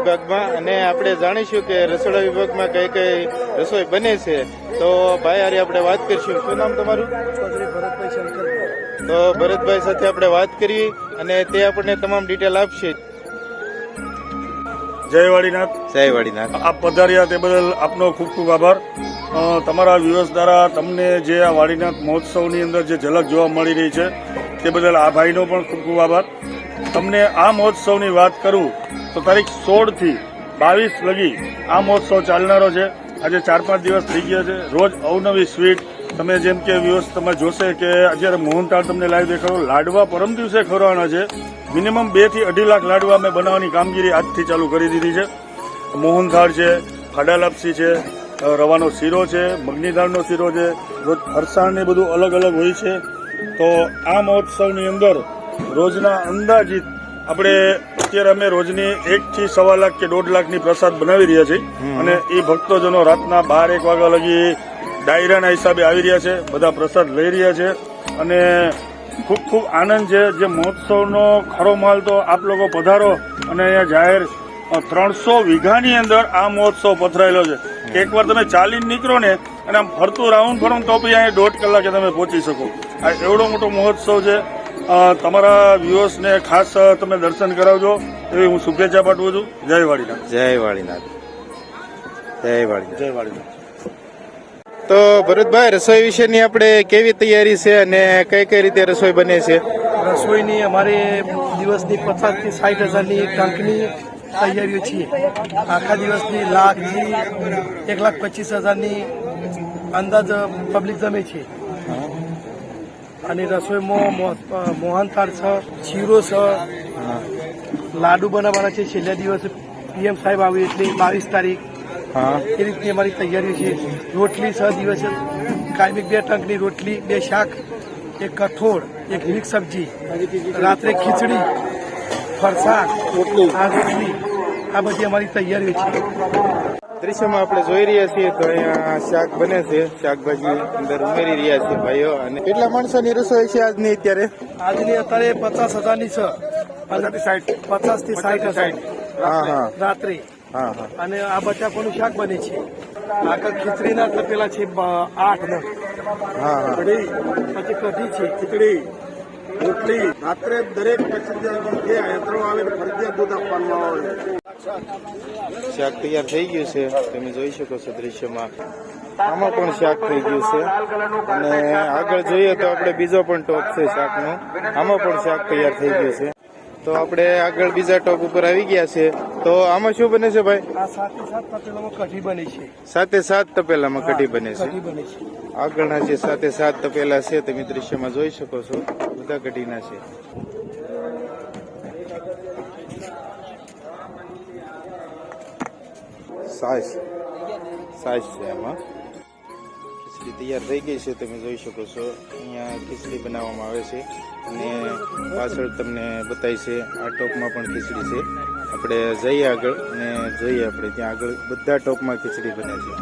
વિભાગમાં અને આપણે જાણીશું કે રસોડા વિભાગમાં કઈ કઈ રસોઈ બને છે. તો ભાઈ હારી આપણે વાત કરીશું. શું નામ તમારું? ભરતભાઈ શંકર તો ભરતભાઈ સાથે આપણે વાત કરીએ અને તે આપણને તમામ ડિટેલ આપશે. જય વાડીનાથ. જય વાડીનાથ. આપ પધાર્યા તે બદલ આપનો ખૂબ ખૂબ આભાર. તમારા વ્યુઅર્સ દ્વારા તમને જે આ વાડીનાથ મહોત્સવની અંદર જે ઝલક જોવા મળી રહી છે તે બદલ આ ભાઈનો પણ ખૂબ ખૂબ આભાર. તમને આ મહોત્સવની વાત કરું તો તારીખ સોળથી બાવીસ લગી આ મહોત્સવ ચાલનારો છે. આજે ચાર પાંચ દિવસ થઈ ગયા છે. રોજ અવનવી સ્વીટ. તમે જેમ કે વ્યવસ તમે જોશે કે અત્યારે મોહનથાળ તમને લાઈવ દેખાડો. લાડવા પરમ દિવસે ખરવાના છે. મિનિમમ બેથી અઢી લાખ લાડવા અમે બનાવવાની કામગીરી આજથી ચાલુ કરી દીધી છે. મોહનથાળ છે ફાડા લાપસી છે, રવાનો શીરો છે મગની દાળનો શીરો છે. રોજ ફરસાણ ને બધું અલગ અલગ હોય છે. તો આ મહોત્સવની અંદર રોજના અંદાજિત આપણે અત્યારે અમે રોજની એક થી સવા લાખ કે દોઢ લાખની પ્રસાદ બનાવી રહ્યા છીએ. અને એ ભક્તોજનો રાતના બાર એક વાગ્યા લગી ડાયરાના હિસાબે આવી રહ્યા છે બધા પ્રસાદ લઈ રહ્યા છે. અને ખૂબ ખૂબ આનંદ છે જે મહોત્સવનો ખરો માલ તો આપ લોકો પધારો. અને અહીંયા જાહેર ત્રણસો વીઘાની અંદર આ મહોત્સવ પથરાયેલો છે. એકવાર તમે ચાલીને નીકળો ને અને આમ ફરતું રાઉન્ડ ફરો તો બી અહીંયા દોઢ કલાકે તમે પહોંચી શકો. આ એવડો મોટો મહોત્સવ છે. તમારા વ્યુઅર્સને ખાસ તમે દર્શન કરાવજો. એવી હું શુભેચ્છા પાઠવું છું. જય વાળીનાથ. જય વાળીનાથ. જય વાળીનાથ. જય વાળીનાથ. તો ભરતભાઈ રસોઈ વિશેની આપણે કેવી તૈયારી છે અને કઈ કઈ રીતે રસોઈ બને છે? રસોઈની અમારે દિવસની પચાસથી સાઠ હજારની ટંકની તૈયારીઓ છે આખા દિવસની લાખથી એક લાખ પચીસ હજારની અંદાજ પબ્લિક જમે છે. અને રસોઈમાં મોહન મોહનથાળ છે શીરો છે. લાડુ બનાવવાના છે. છેલ્લા દિવસે પીએમ સાહેબ આવી એટલે બાવીસ તારીખ. એ રીતની અમારી તૈયારીઓ છે. રોટલી છ દિવસે. કાયમિક બે ટંકની રોટલી બે શાક એક કઠોળ એક મિક્સ સબ્જી. રાત્રે ખીચડી ફરસાણ આ રોટલી. આ બધી અમારી તૈયારીઓ છે. દ્રશ્યમાં આપણે જોઈ રહ્યા છીએ તો અહીંયા શાક બને છે. શાકભાજી અંદર ઉમેરી રહ્યા છે ભાઈઓ અને કેટલા માણસોની રસોઈ છે આજની અત્યારે? આજની અત્યારે પચાસ હજારની છે. પચાસથી સાઠ હજાર. હા હા. રાત્રે. હા હા. અને આ બટાકાનું શાક બને છે? આગળ ખીચડીના તપેલા છે આઠ હા પછી કઢી છે ખીચડી. રોટલી, રાત્રે દરેક પેસેન્જર જે યાત્રાઓ આવે ફરજિયાત દૂધ આપવાનું આવે શાક તૈયાર થઈ ગયું છે. તમે જોઈ શકો છો દ્રશ્યમાં. આમાં પણ શાક થઈ ગયું છે. અને આગળ જોઈએ તો આપણે બીજો પણ ટોપ છે શાકનો. આમાં પણ શાક તૈયાર થઈ ગયું છે. તો આપણે આગળ બીજા ટોપ ઉપર આવી ગયા છે. તો આમાં શું બને છે ભાઈ? આ સાથે સાત તપેલામાં કઢી બની છે. સાતે સાત તપેલામાં કઢી બને છે. કઢી બની છે. આગળના જે સાતે સાત તપેલા છે તમે દ્રશ્યમાં જોઈ શકો છો. બધા કઢીના છે. સાઈઝ સાસ છે એમાં ખીચડી તૈયાર થઈ ગઈ છે તમે જોઈ શકો છો. અહીંયા ખીચડી બનાવવામાં આવે છે. અને પાછળ તમને બતાવી છે આ ટોપમાં પણ ખીચડી છે. આપણે જઈએ આગળ અને જોઈએ આપણે ત્યાં આગળ બધા ટોપમાં ખીચડી બને છે.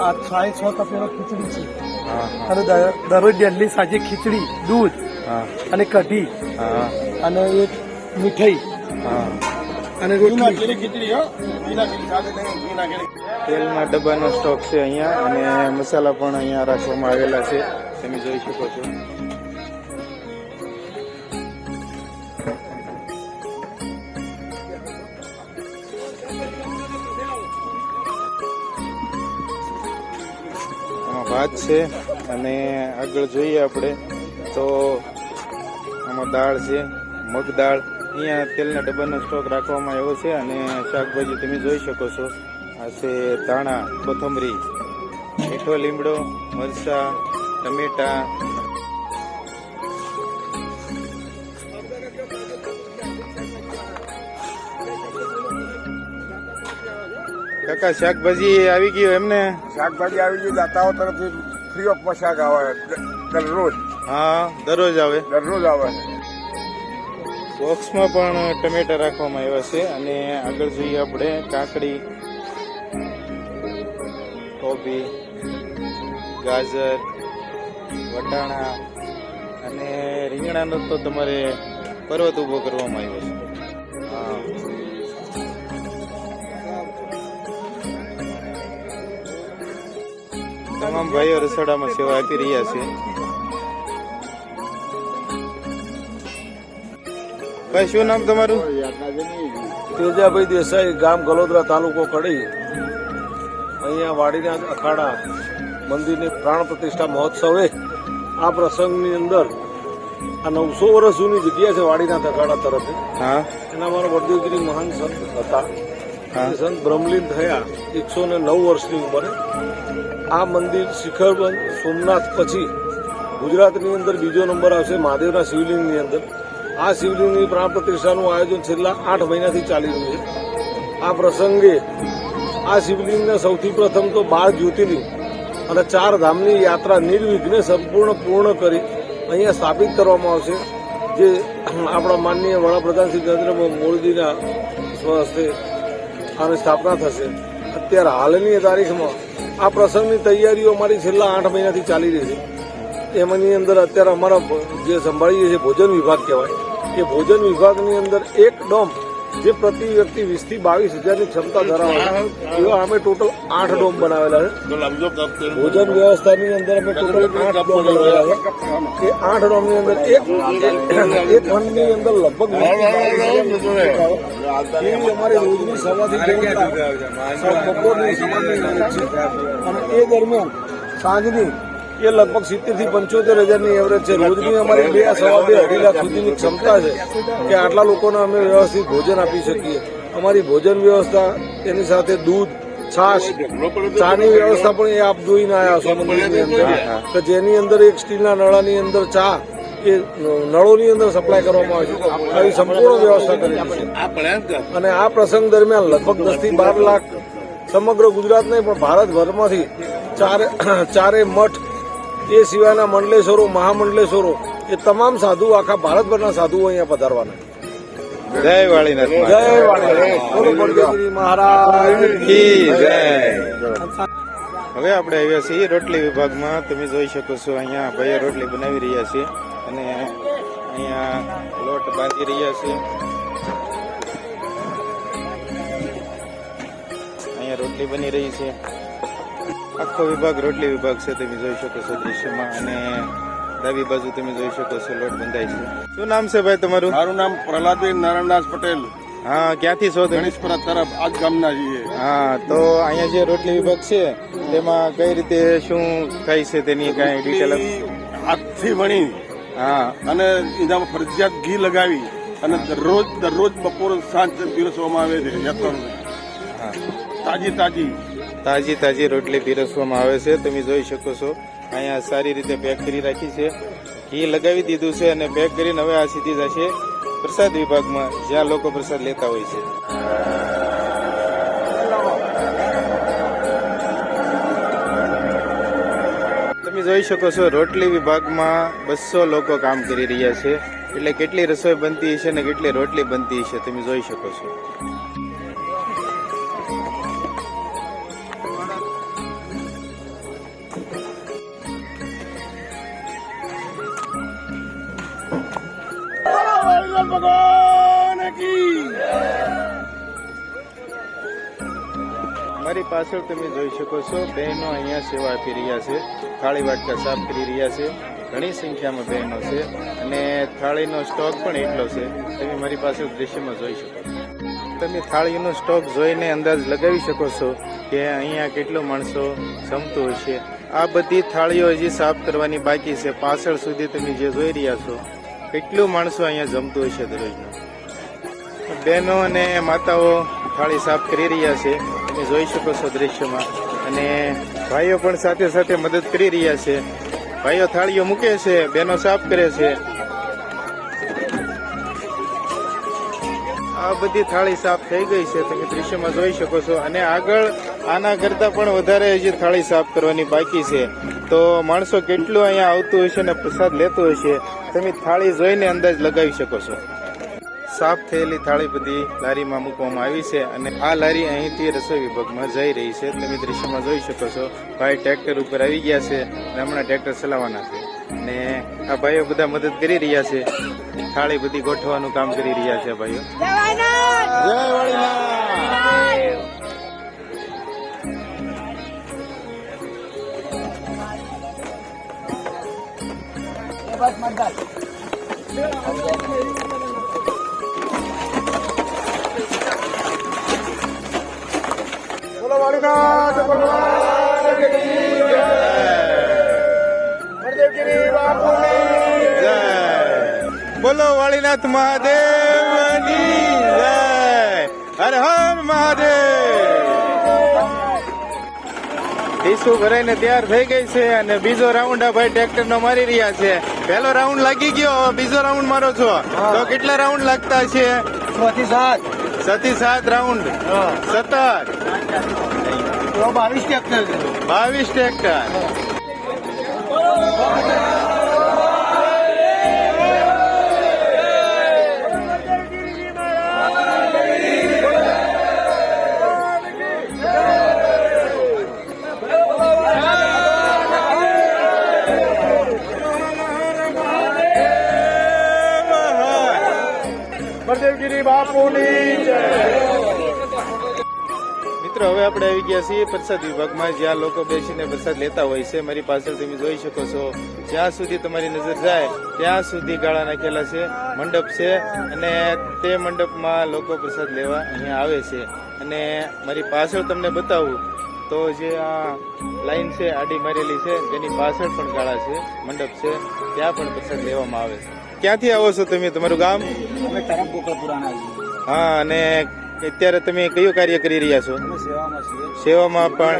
આ છાય છ તપેલો ખીચડી છે. હા હા. અને દરરોજ ડેલી સાંજે ખીચડી દૂધ હા. અને કઢી હા અને એક મીઠાઈ. હા. અને રોટલી. તેલના ડબ્બાનો સ્ટોક છે અહીંયા અને મસાલા પણ અહીંયા રાખવામાં આવેલા છે. તમે જોઈ શકો છો. ભાત છે અને આગળ જોઈએ આપણે તો આમાં દાળ છે, મગ દાળ. અહીંયા તેલના ડબ્બાનો સ્ટોક રાખવામાં આવ્યો છે અને શાકભાજી તમે જોઈ શકો છો. આ છે ધાણા, કોથમરી, મીઠો લીમડો, મરચા, ટમેટા કાકા શાકભાજી આવી ગયું એમને? શાકભાજી આવી ગયું દાતાઓ તરફથી ફ્રી ઓફ શાક આવે દરરોજ. હા દરરોજ આવે. દરરોજ આવે. બોક્સમાં પણ ટમેટા રાખવામાં આવ્યા છે અને આગળ જોઈએ આપણે કાકડી કોબી ગાજર વટાણા અને રીંગણાનો તો તમારે પર્વત ઊભો કરવામાં આવ્યો છે. તમામ ભાઈઓ રસોડામાં સેવા આપી રહ્યા છે. ભાઈ શું નામ તમારું? તેજાભાઈ દેસાઈ ગામ ગલોદરા તાલુકો કડી. અહીંયા વાડીના અખાડા મંદિરની પ્રાણ પ્રતિષ્ઠા મહોત્સવે આ પ્રસંગની અંદર આ નવસો વર્ષ જૂની જગ્યા છે વાડીના અખાડા તરફ. હા. એના મારા વડદેવગીરી મહાન સંત હતા. સંત બ્રહ્મલીન થયા એકસો ને નવ વર્ષની ઉંમરે. આ મંદિર શિખરબંધ સોમનાથ પછી. ગુજરાતની અંદર બીજો નંબર આવશે મહાદેવના શિવલિંગની અંદર. આ શિવલિંગની પ્રાણ પ્રતિષ્ઠાનું આયોજન છેલ્લા આઠ મહિનાથી ચાલી રહ્યું છે. આ પ્રસંગે આ શિવલિંગને સૌથી પ્રથમ તો બાર જ્યોતિર્લિંગ અને ચાર ધામની યાત્રા નિર્વિઘ્ને સંપૂર્ણ પૂર્ણ કરી અહીંયા સ્થાપિત કરવામાં આવશે. જે આપણા માનનીય વડાપ્રધાન શ્રી નરેન્દ્ર મોદીના સ્વહસ્તે આની સ્થાપના થશે. અત્યારે હાલની તારીખમાં આ પ્રસંગની તૈયારીઓ અમારી છેલ્લા આઠ મહિનાથી ચાલી રહી છે. એમની અંદર અત્યારે અમારા જે સંભાળીએ છીએ ભોજન વિભાગ કહેવાય, એ ભોજન વિભાગની અંદર એક ડોમ જે પ્રતિ વ્યક્તિ વીસથી બાવીસ હજારની ક્ષમતા ધરાવે એવા અમે ટોટલ આઠ ડોમ બનાવેલા છે. ભોજન વ્યવસ્થાની અંદર અમે ટોટલ આઠ ડોમ બનાવેલા છે. એ આઠ ડોમની અંદર એક એક ખંડની અંદર લગભગ એવી અમારી રોજની સવારથી બપોરની સવારની છે. અને એ દરમિયાન સાંજની એ લગભગ સિત્તેરથી પંચોતેર હજારની એવરેજ છે. રોજની અમારી બે સવા બે અઢી લાખ સુધીની ક્ષમતા છે કે આટલા લોકોને અમે વ્યવસ્થિત ભોજન આપી શકીએ. અમારી ભોજન વ્યવસ્થા એની સાથે દૂધ છાશ ચાની વ્યવસ્થા પણ એ આપ જોઈને આવ્યા છો મંદિરની અંદર. કે જેની અંદર એક સ્ટીલના નળાની અંદર ચા એ નળોની અંદર સપ્લાય કરવામાં આવે છે. આવી સંપૂર્ણ વ્યવસ્થા કરી છે. અને આ પ્રસંગ દરમિયાન લગભગ દસથી બાર લાખ સમગ્ર ગુજરાત નહીં પણ ભારતભરમાંથી ચારે ચારે મઠ એ સિવાયના મંડલેશ્વરો મહામંડલેશ્વરો એ તમામ સાધુ આખા ભારતભરના સાધુઓ અહીંયા પધારવાના. જય વાળીનાથ જય વાણી મહારાજ. જય. હવે આપણે આવ્યા છીએ રોટલી વિભાગમાં. તમે જોઈ શકો છો અહીંયા ભાઈઓ રોટલી બનાવી રહ્યા છે અને અહીંયા લોટ બાંધી રહ્યા છે અહીંયા રોટલી બની રહી છે. આખો વિભાગ રોટલી વિભાગ છે તમે જોઈ શકો છો દૃશ્યમાં અને ડાબી બાજુ તમે જોઈ શકો છો લોટ બંધાય છે. શું નામ છે ભાઈ તમારું? મારું નામ પ્રહલાદભાઈ નારાયણદાસ પટેલ. હા ક્યાંથી છો ગણેશપુરા તરફ આજ ગામના છીએ. હા તો અહીંયા જે રોટલી વિભાગ છે તેમાં કઈ રીતે શું થાય છે તેની કઈ ડિટેલ હાથથી વણી હા. અને એનામાં ફરજિયાત ઘી લગાવી અને દરરોજ દરરોજ બપોર સાંજ પીરસવામાં આવે છે યાત્રાળુને હા. તાજી તાજી. તાજી તાજી રોટલી પીરસવામાં આવે છે. તમે જોઈ શકો છો, અહીંયા સારી રીતે પેક કરી રાખી છે. ઘી લગાવી દીધું છે અને પેક કરીને હવે આ સીધી જશે પ્રસાદ વિભાગમાં, જ્યાં લોકો પ્રસાદ લેતા હોય છે. તમે જોઈ શકો છો, રોટલી વિભાગમાં બસો લોકો કામ કરી રહ્યા છે. એટલે કેટલી રસોઈ બનતી હશે ને કેટલી રોટલી બનતી હશે, તમે જોઈ શકો છો. મારી પાછળ તમે જોઈ શકો છો, બહેનો અહીંયા સેવા આપી રહ્યા છે, થાળી વાટકા સાફ કરી રહ્યા છે, ઘણી સંખ્યામાં બહેનો છે અને થાળીનો સ્ટોક પણ એટલો છે, તમે મારી પાછળ દ્રશ્યમાં જોઈ શકો છો. તમે થાળીનો સ્ટોક જોઈને અંદાજ લગાવી શકો છો કે અહીંયા કેટલો માણસો જમતું હશે આ બધી થાળીઓ હજી સાફ કરવાની બાકી છે. પાછળ સુધી તમે જે જોઈ રહ્યા છો કેટલું માણસો અહીંયા જમતું હશે દરરોજનું? બહેનો અને માતાઓ થાળી સાફ કરી રહ્યા છે. તમે જોઈ શકો છો દ્રશ્યમાં. અને ભાઈઓ પણ સાથે સાથે મદદ કરી રહ્યા છે. ભાઈઓ થાળીઓ મૂકે છે, બહેનો સાફ કરે છે. આ બધી થાળી સાફ થઈ ગઈ છે, તમે દ્રશ્યમાં જોઈ શકો છો. અને આગળ આના કરતા પણ વધારે હજી થાળી સાફ કરવાની બાકી છે. તો માણસો કેટલું અહીંયા આવતું હશે અને પ્રસાદ લેતું હશે, તમે થાળી જોઈને અંદાજ લગાવી શકો છો. સાફ થયેલી થાળી બધી લારીમાં મૂકવામાં આવી છે અને આ લારી અહીંથી રસોઈ વિભાગમાં જઈ રહી છે. તમે દ્રશ્યમાં જોઈ શકો છો, ભાઈ ટ્રેક્ટર ઉપર આવી ગયા છે અને હમણાં ટ્રેક્ટર ચલાવવાના છે. ને આ ભાઈઓ બધા મદદ કરી રહ્યા છે. થાળી બધી ગોઠવાનું કામ કરી રહ્યા છે ભાઈઓ. બોલો વાળીનાથ ભગવાન બોલો વાળીનાથ મહાદેવની જય. હર હર મહાદેવ. ઈસુ ભરાઈને તૈયાર થઈ ગઈ છે અને બીજો રાઉન્ડ આ ભાઈ ટ્રેક્ટર નો મારી રહ્યા છે. પહેલો રાઉન્ડ લાગી ગયો બીજો રાઉન્ડ મારો છો. તો કેટલા રાઉન્ડ લાગતા છે? ચોથી સાત. સતી સાત રાઉન્ડ. સત્તર. બાવીસ ટ્રેક્ટર બાવીસ ટ્રેક્ટર. બળદેવગીરી બાપુની મિત્રો, હવે આપણે આવી ગયા છીએ પ્રસાદ વિભાગમાં. જ્યાં લોકો બેસીને પ્રસાદ લેતા હોય છે. મારી પાછળ તમે જોઈ શકો છો. જ્યાં સુધી તમારી નજર જાય, ત્યાં સુધી ગાળા નાખેલા છે, મંડપ છે અને તે મંડપમાં લોકો પ્રસાદ લેવા અહીંયા આવે છે. અને મારી પાછળ તમને બતાવું તો જે આ લાઈન છે, આડી મારેલી છે, તેની પાછળ પણ ગાળા છે, મંડપ છે, ત્યાં પણ પ્રસાદ લેવામાં આવે છે. ક્યાંથી આવો છો તમે? તમારું ગામ? અમે તરફ ગોકળપુરાના હા અને અત્યારે તમે કયું કાર્ય કરી રહ્યા છો? સેવામાં પણ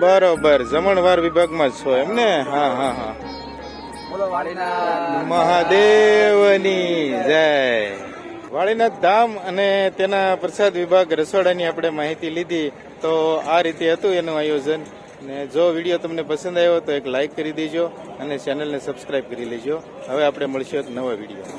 બરોબર જમણવાર વિભાગમાં જ છો એમ ને? હા હા હા. મહાદેવની જય. વાળીનાથ ધામ અને તેના પ્રસાદ વિભાગ રસોડાની આપણે માહિતી લીધી. તો આ રીતે હતું એનું આયોજન? ને જો વીડિયો તમને પસંદ આવ્યો તો એક લાઈક કરી દેજો અને ચેનલને સબસ્ક્રાઈબ કરી લેજો. હવે આપણે મળશું એક નવા વીડિયો